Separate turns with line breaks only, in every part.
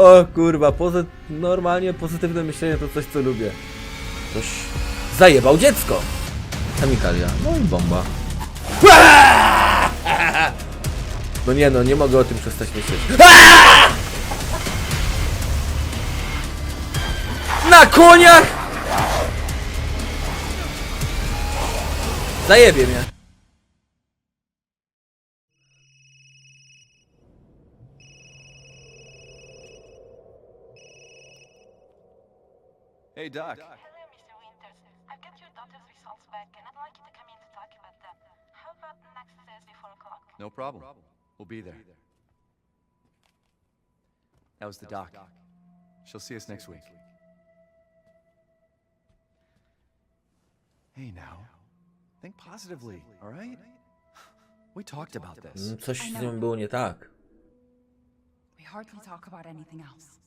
O kurwa, pozy normalnie pozytywne myślenie to coś co lubię. Ktoś zajebał dziecko. Chemikalia. No i bomba. No nie no, nie mogę o tym przestać myśleć. Na koniach! Zajebie mnie.
Doc.
Hello, Mr. Winters. I've got your daughter's results back, and I'd like you to come in to talk about them. How about next Thursday, 4 o'clock?
No problem. We'll be there. That was the doc. She'll see us next week. Hey, now. Think positively, all right? We talked about this.
Coś z nią było nie tak.
We hardly talk about anything else.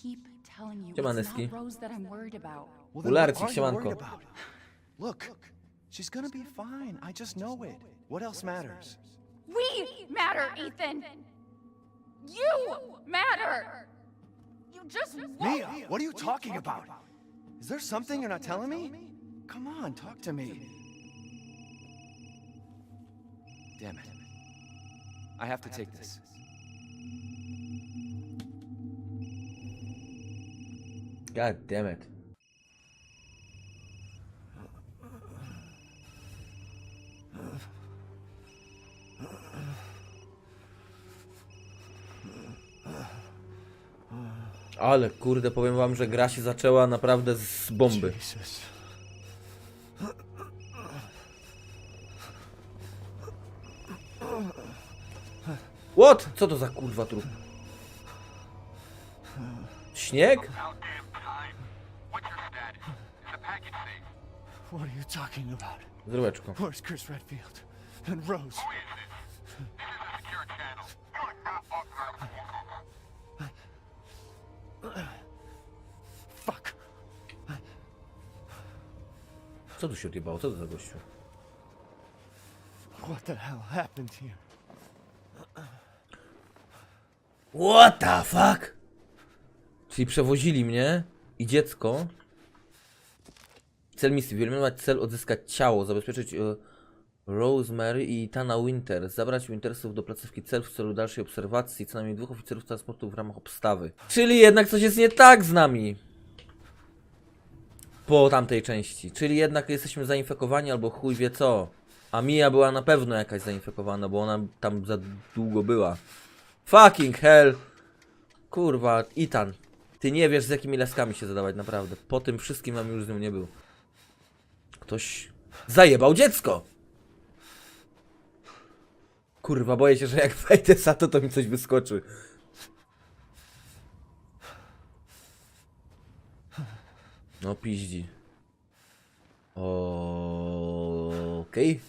I, I keep telling you,
Siemaneczki.
it's not Rose that I'm worried about.
Well,
Ularcik,
what are you worried
siemanko.
about? Look, she's gonna be fine. I just know it. What else matters?
We matter, Ethan! You matter! You just won't!
Mia, what are you talking about? Is there something you're not telling me? Come on, talk to me. Damn it. I have to take this.
God damn it. Ale kurde, powiem wam, że gra się zaczęła naprawdę z bomby.
Jesus.
What? Co to za kurwa trup? Śnieg?
What are you talking about?
Z rureczką.
Where's Chris Redfield? And Rose?
Who is this? This is a secure channel. You are not authorized to walk over.
Fuck.
Co tu się odjebało? Co to za gościu?
What the hell happened here?
What the fuck? Czyli przewozili mnie i dziecko. Cel misji. Wyeliminować cel, odzyskać ciało, zabezpieczyć e, Rosemary i Tana Winter. Zabrać Wintersów do placówki cel w celu dalszej obserwacji co najmniej dwóch oficerów transportu w ramach obstawy. Czyli jednak coś jest nie tak z nami. Po tamtej części. Czyli jednak jesteśmy zainfekowani albo chuj wie co. A Mia była na pewno jakaś zainfekowana, bo ona tam za długo była. Fucking hell. Kurwa, Itan. Ty nie wiesz z jakimi laskami się zadawać, naprawdę. Po tym wszystkim nam już z nią nie był. Ktoś zajebał dziecko. Kurwa, boję się, że jak wejdę za to, to mi coś wyskoczy. No piździ. Okej.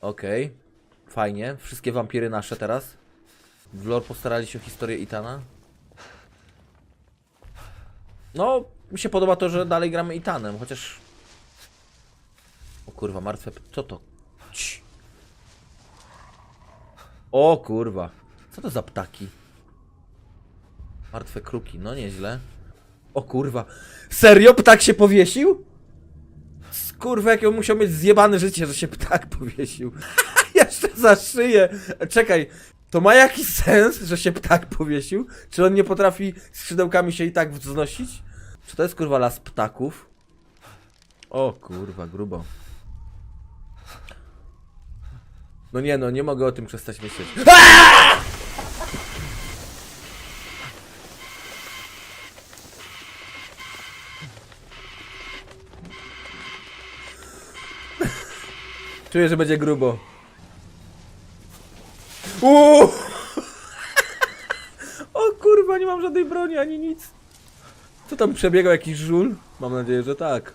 Okej. Fajnie. Wszystkie wampiry nasze teraz. W lore postarali się o historię Itana. No, mi się podoba to, że dalej gramy Itanem, chociaż... O kurwa, martwe... Co to? O kurwa. Co to za ptaki? Martwe kruki, no nieźle. O kurwa. Serio? Ptak się powiesił? Kurwa, jakie on musiał mieć zjebane życie, że się ptak powiesił. Jeszcze za szyję. Czekaj, to ma jakiś sens, że się ptak powiesił? Czy on nie potrafi skrzydełkami się i tak wznosić? Czy to jest kurwa las ptaków? O kurwa, grubo. No nie no, nie mogę o tym przestać myśleć. Czuję, że będzie grubo. O kurwa, nie mam żadnej broni ani nic. Co tam przebiegał jakiś żul? Mam nadzieję, że tak.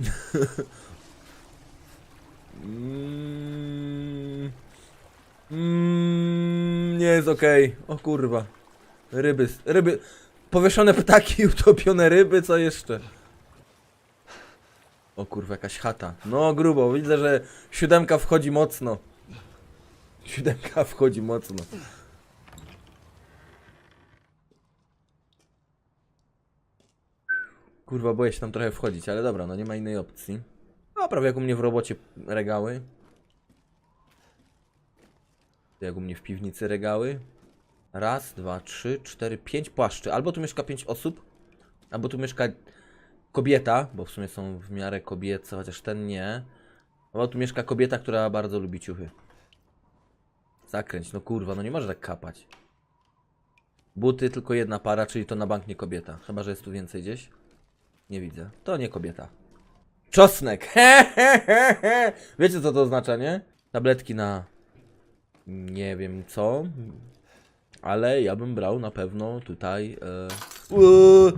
Mm, nie jest okej. O kurwa. Ryby, ryby. Powieszone ptaki, utopione ryby, co jeszcze? O kurwa, jakaś chata. No grubo, widzę, że siódemka wchodzi mocno. Siódemka wchodzi mocno. Kurwa, boję się tam trochę wchodzić, ale dobra, no nie ma innej opcji. A prawie jak u mnie w robocie regały. Jak u mnie w piwnicy regały. Raz, dwa, trzy, cztery, pięć płaszczy. Albo tu mieszka pięć osób, albo tu mieszka kobieta, bo w sumie są w miarę kobiece, chociaż ten nie. Albo tu mieszka kobieta, która bardzo lubi ciuchy. Zakręć, no kurwa, no nie może tak kapać. Buty tylko jedna para, czyli to na bank nie kobieta. Chyba, że jest tu więcej gdzieś. Nie widzę. To nie kobieta. Czosnek! Wiecie co to oznacza, nie? Tabletki na... Nie wiem co. Ale ja bym brał na pewno tutaj... E... Uuu.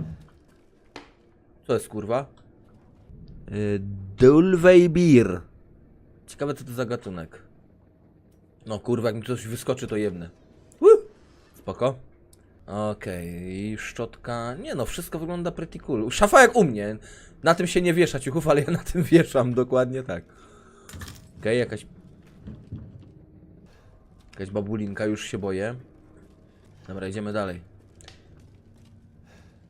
Co jest kurwa? Yy, Dulwejbir. Ciekawe co to za gatunek. No kurwa, jak mi coś wyskoczy to jebne. Uh. Spoko. Okej, i szczotka. Nie no, wszystko wygląda pretty cool. Szafa jak u mnie. Na tym się nie wiesza ciuchów, ale ja na tym wieszam, dokładnie tak. Okej, jakaś. Jakaś babulinka, już się boję. Dobra, idziemy dalej.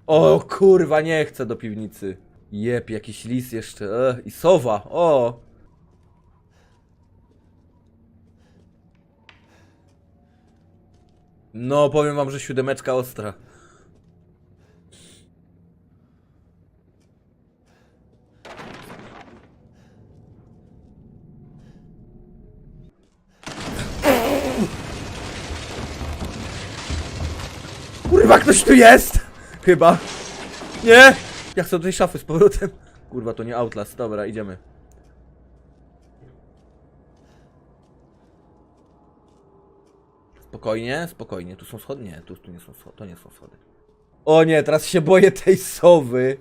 O kurwa, nie chcę do piwnicy. Jep, jakiś lis jeszcze. E, I sowa, o! No, powiem wam, że siódemeczka ostra. Kurwa, ktoś tu jest! Chyba. Nie! Ja chcę do tej szafy z powrotem. Kurwa, to nie Outlast. Dobra, idziemy. Spokojnie, spokojnie. Tu są schody? Nie, tu, tu nie są schody. To nie są schody. O nie, teraz się boję tej sowy.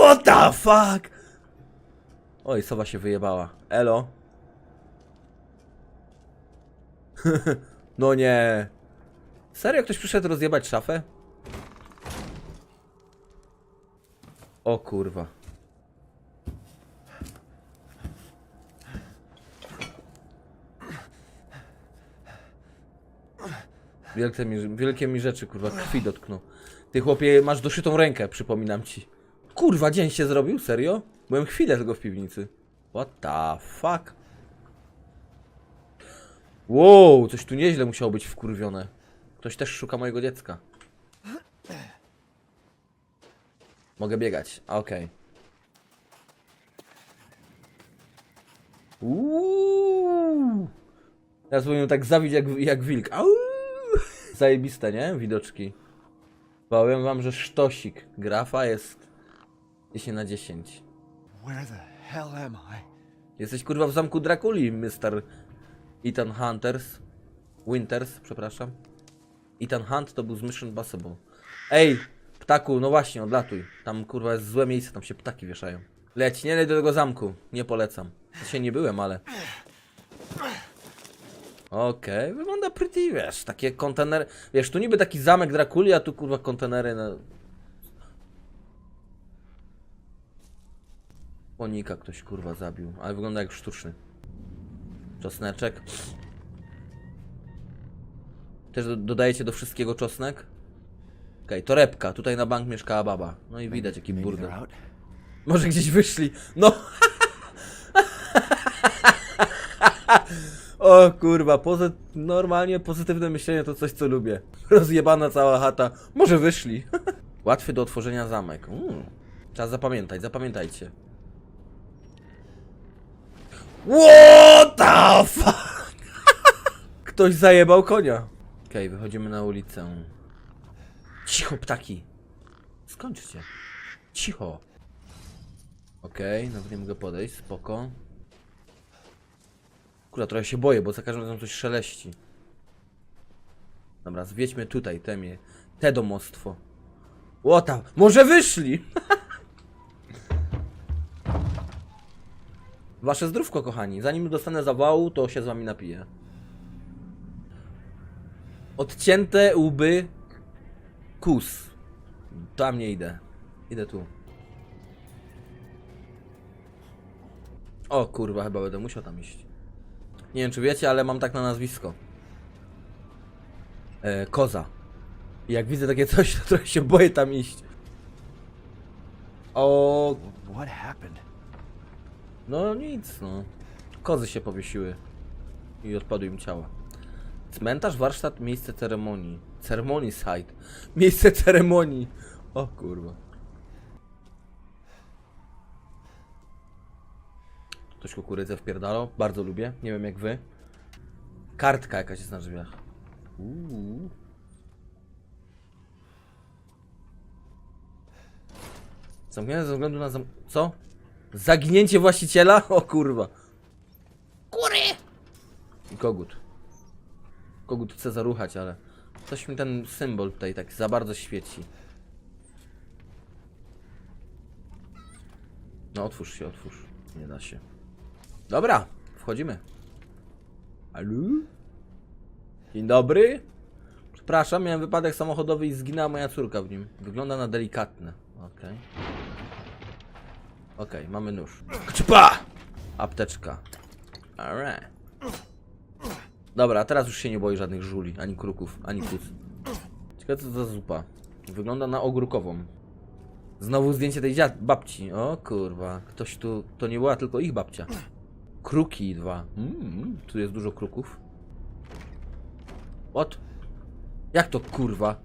What the fuck? Oj, sowa się wyjebała. Elo. no nie. Serio ktoś przyszedł rozjebać szafę? O kurwa. Wielkie mi, wielkie mi rzeczy, kurwa, krwi dotknął. Ty chłopie, masz doszytą rękę, przypominam ci. Kurwa, dzień się zrobił? Serio? Byłem chwilę tylko w piwnicy. What the fuck? Wow, coś tu nieźle musiało być wkurwione. Ktoś też szuka mojego dziecka. Mogę biegać, okej. Uuu. Teraz powinien tak zabić jak, jak wilk. Zajebiste, nie? Widoczki. Powiem wam, że sztosik grafa jest 10 na 10.
Where the hell am I?
Jesteś kurwa w zamku Drakuli, Mr. Ethan Hunters. Winters, przepraszam. Ethan Hunt to był z Mission. Ej, ptaku, no właśnie, odlatuj. Tam kurwa jest złe miejsce, tam się ptaki wieszają. Leć, nie leć do tego zamku. Nie polecam. Dzisiaj nie byłem, ale... Okej, wygląda pretty, wiesz, takie kontenery... Wiesz, tu niby taki zamek Drakuli, a tu kurwa kontenery na... Konika ktoś kurwa zabił, ale wygląda jak sztuczny. Czosneczek. Też do, dodajecie do wszystkiego czosnek? Okej, torebka. Tutaj na bank mieszkała baba. No i widać jaki burdel. Może gdzieś wyszli. No! o kurwa, pozy normalnie pozytywne myślenie to coś co lubię. Rozjebana cała chata. Może wyszli. Łatwy do otworzenia zamek. Mm. Trzeba zapamiętać, zapamiętajcie. What the fuck? Ktoś zajebał konia. Okej, wychodzimy na ulicę. Cicho, ptaki. Skończcie. Cicho. Okej, nawet nie mogę podejść, spoko. Kurwa, trochę się boję, bo za każdym razem coś szeleści. Dobra, zwiedźmy tutaj, temie. Te domostwo. Łota, może wyszli! Wasze zdrówko, kochani. Zanim dostanę zawału, to się z wami napiję. Odcięte łby kus. Tam nie idę. Idę tu. O kurwa, chyba będę musiał tam iść. Nie wiem czy wiecie, ale mam tak na nazwisko. E, koza. I jak widzę takie coś, to trochę się boję tam iść. O,
What happened?
no nic, no. Kozy się powiesiły. I odpadły im ciała. Cmentarz, warsztat, miejsce ceremonii. Ceremonii site. Miejsce ceremonii. O kurwa. Ktoś kukurydzę wpierdalał. Bardzo lubię. Nie wiem jak wy. Kartka jakaś jest na drzwiach. Uuu. Zamknięte ze względu na zam... Co? Zaginięcie właściciela? O kurwa. Kury! I kogut. Kogut chce zaruchać, ale coś mi ten symbol tutaj tak za bardzo świeci. No otwórz się, otwórz. Nie da się. Dobra, wchodzimy. Halo? Dzień dobry. Przepraszam, miałem wypadek samochodowy i zginęła moja córka w nim. Wygląda na delikatne. Okej. Okej, mamy nóż. Kczpa! Apteczka. Alright. Dobra, teraz już się nie boi żadnych żuli, ani kruków, ani kus. Ciekawe co to za zupa. Wygląda na ogórkową. Znowu zdjęcie tej babci. O kurwa, ktoś tu... To nie była tylko ich babcia. Kruki dwa. Mm, tu jest dużo kruków. What? Jak to kurwa?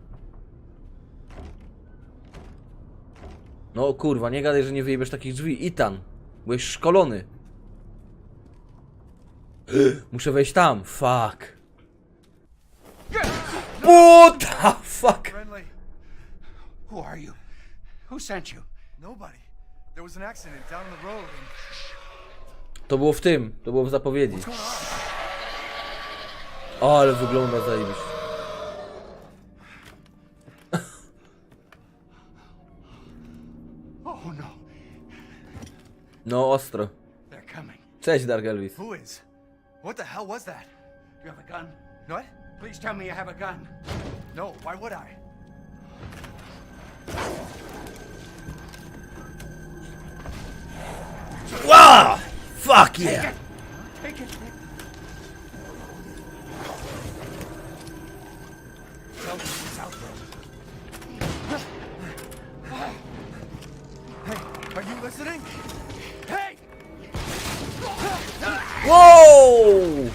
No kurwa, nie gadaj, że nie wyjebiesz takich drzwi. Itan, byłeś szkolony. Muszę wejść tam. Fuck. What the fuck?
Friendly?
Who are you? Who sent you?
Nobody. There was an accident down the road and
To było w tym, to było w zapowiedzi. O, ale wygląda zajebiście.
Oh no,
No ostro. Cześć Dark Elvis.
who is? What the hell was that?
You have a gun?
What?
Please tell me you have a gun.
No, why would I?
Wow! Fuck yeah! Wow!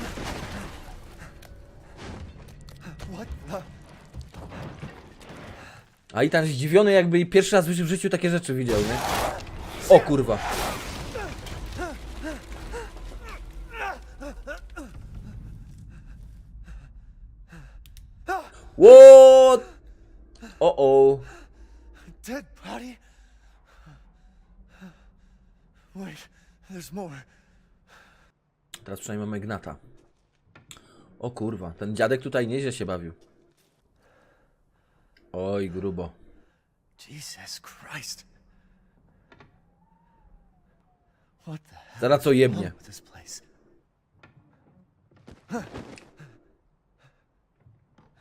A i tam zdziwiony jakby pierwszy raz w życiu takie rzeczy widział, nie? O kurwa. What? O o.
Dead body? Wait, there's more.
Teraz przynajmniej mamy Gnata. O kurwa, ten dziadek tutaj nieźle się bawił. Oj, grubo.
Jesus Christ.
Zaraz co jebnie.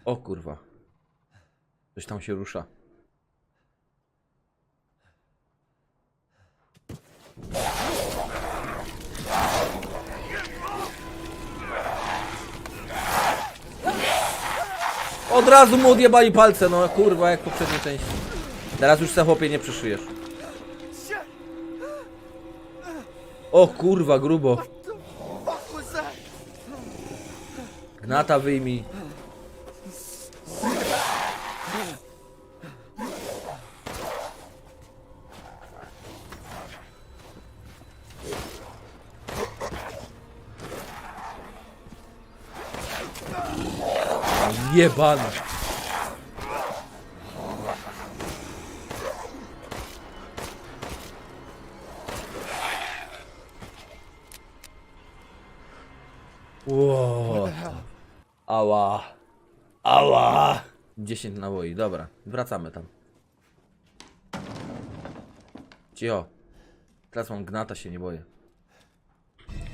O kurwa. Coś tam się rusza. Od razu mu odjebali palce, no kurwa, jak poprzedniej części. Teraz już se chłopie nie przyszyjesz.
Shit!
O kurwa, grubo. Gnata wyjmij. Jebana. Wow. Ała. Ała. 10 naboi, dobra. Wracamy tam. Cicho. Teraz mam gnata, się nie boję.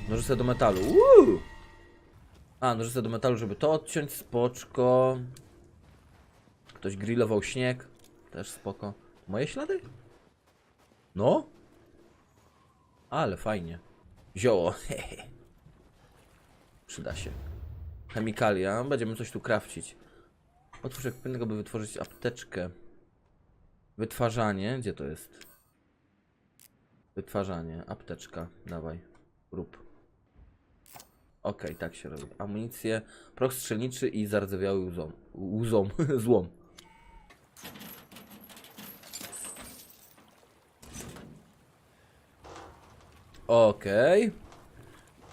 Nożyce do metalu. Uuu. A, nożyce do metalu, żeby to odciąć. Spoczko. Ktoś grillował śnieg. też spoko. Moje ślady? No? Ale fajnie. Zioło, hehe. Przyda się. Chemikalia, będziemy coś tu krawcić. Otwórz ekwipunek, by wytworzyć apteczkę. Wytwarzanie, gdzie to jest? Wytwarzanie, apteczka, dawaj, rób. Okej, tak się robi. Amunicję, proch strzelniczy i zardzewiały łzom. Łzom, złom. Okej.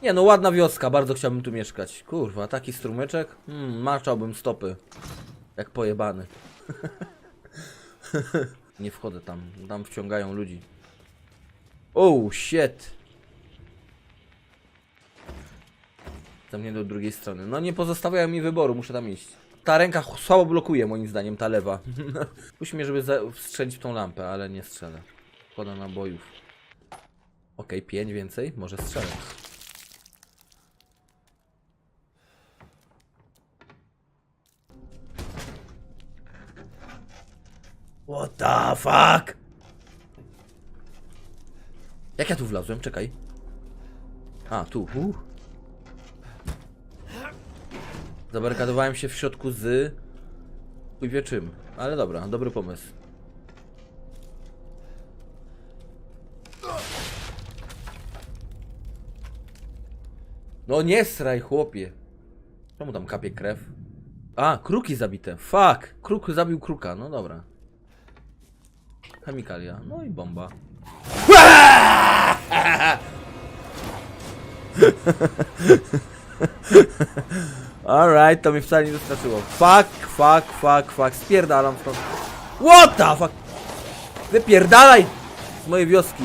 Nie no, ładna wioska, bardzo chciałbym tu mieszkać. Kurwa, taki strumyczek? Hmm, maczałbym stopy. Jak pojebany. Nie wchodzę tam, tam wciągają ludzi. Oh, shit. Tam nie do drugiej strony. No nie pozostawiają mi wyboru, muszę tam iść. Ta ręka słabo blokuje moim zdaniem, ta lewa. Mnie, żeby za- strzelić w tą lampę, ale nie strzelę. Szkoda nabojów. Okej, pięć więcej, może strzelę. What the fuck? Jak ja tu wlazłem? Czekaj. A, tu. Uh. Zabarykadowałem się w środku z... Chuj wie czym. Ale dobra, dobry pomysł. No nie sraj, chłopie. Czemu tam kapie krew? A, kruki zabite. Fuck! Kruk zabił kruka, no dobra. Chemikalia, no i bomba. Alright, to mnie wcale nie zastraszyło. Fuck, fuck, fuck, fuck. Spierdalam stąd. What the fuck? Wypierdalaj z mojej wioski.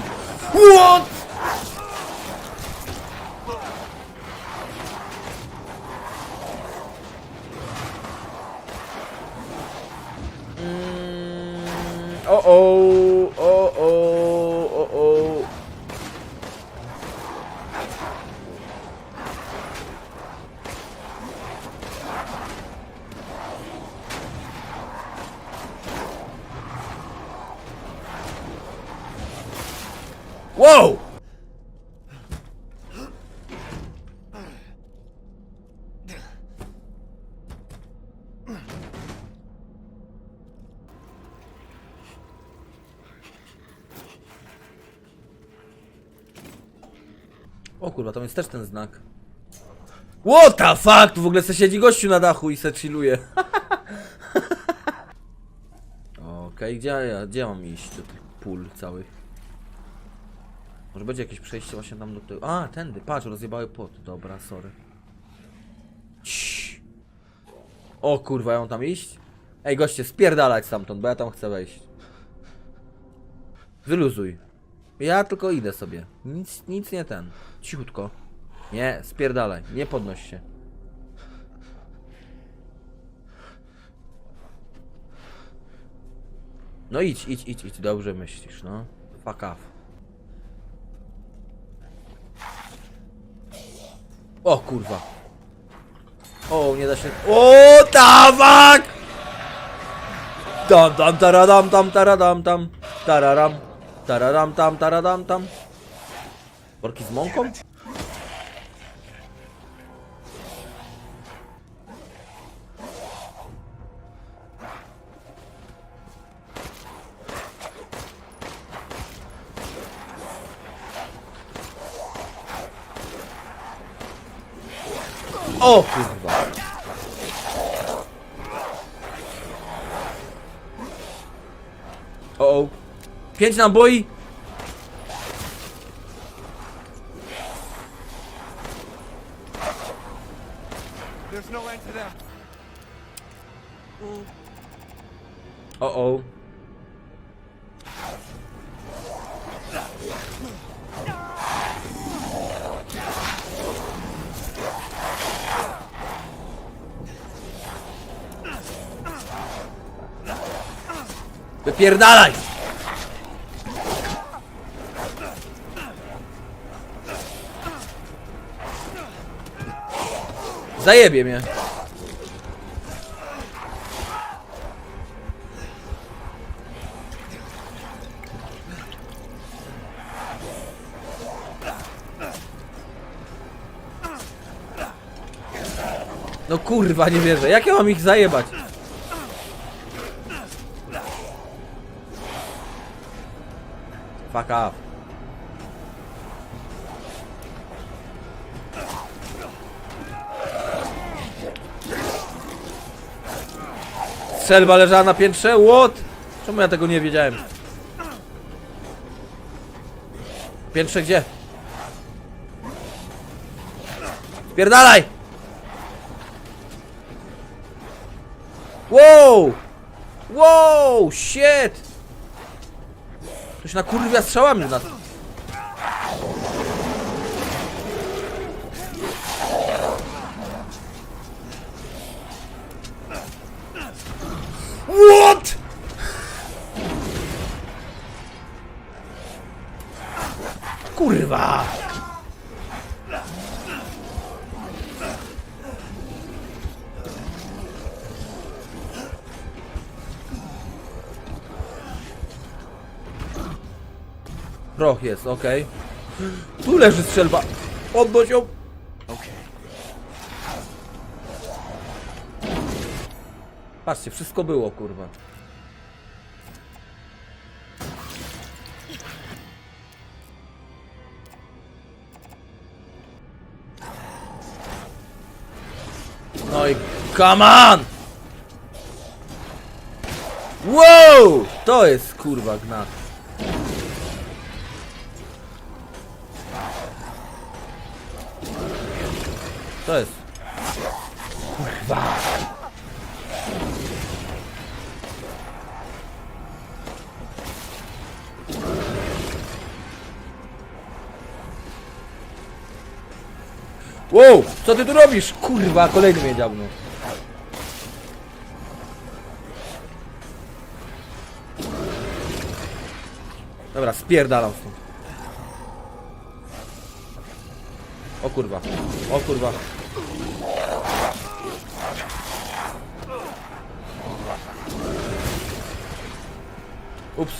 What? Mm, o, o O kurwa, tam jest też ten znak. What the fuck? W ogóle se siedzi gościu na dachu i se chilluje. Okej, gdzie ja, gdzie mam iść do tych pól całych? Może będzie jakieś przejście właśnie tam do tego. A, tędy, patrz, rozjebały płot. Dobra, sorry. Ciii. O kurwa, ja mam tam iść? Ej, goście, spierdalać stamtąd, bo ja tam chcę wejść. Wyluzuj. Ja tylko idę sobie. Nic, nic nie ten. Cichutko. Nie, spierdalaj. Nie podnoś się. No idź, idź, idź, idź. Dobrze myślisz, no. Fuck off. O kurwa. O, nie da się. O, dawak! Tam, tam, taradam, tam, taradam, tam, tararam, tararam, tam, taradam, tam. Worki z mąką? O, Pięć naboi.
No.
O, o. Wypierdalaj! Zajebie mnie. No kurwa, nie wierzę. Jak ja mam ich zajebać? Fuck off. Strzelba leżała na piętrze? What? Czemu ja tego nie wiedziałem? Piętrze gdzie? Spierdalaj! Wow! Wow! Shit! Ktoś na kurwia strzałami w nas. What? Kurwa! Proch jest, okej. Tu leży strzelba. Podnoś ją. Patrzcie, wszystko było, kurwa. No i come on! Wow! To jest kurwa gnat. To jest. Co ty tu robisz? Kurwa, kolejny mnie dziabnął. Dobra, spierdalam stąd. O kurwa. O kurwa. Ups.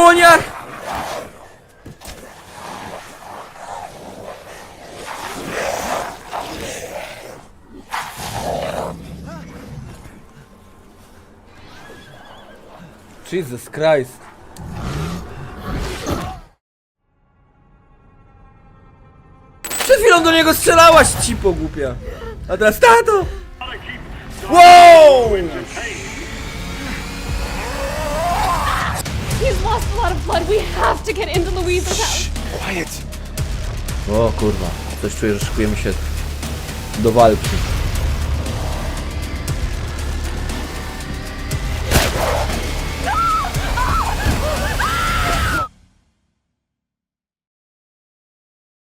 Koniach! Jesus Christ. Przed chwilą do niego strzelałaś, ci pogłupia. A teraz tato! Wow!
Lost a lot of blood. We have to get into Louisa's house.
Quiet.
O kurwa, coś czuję, że szykujemy się do walki.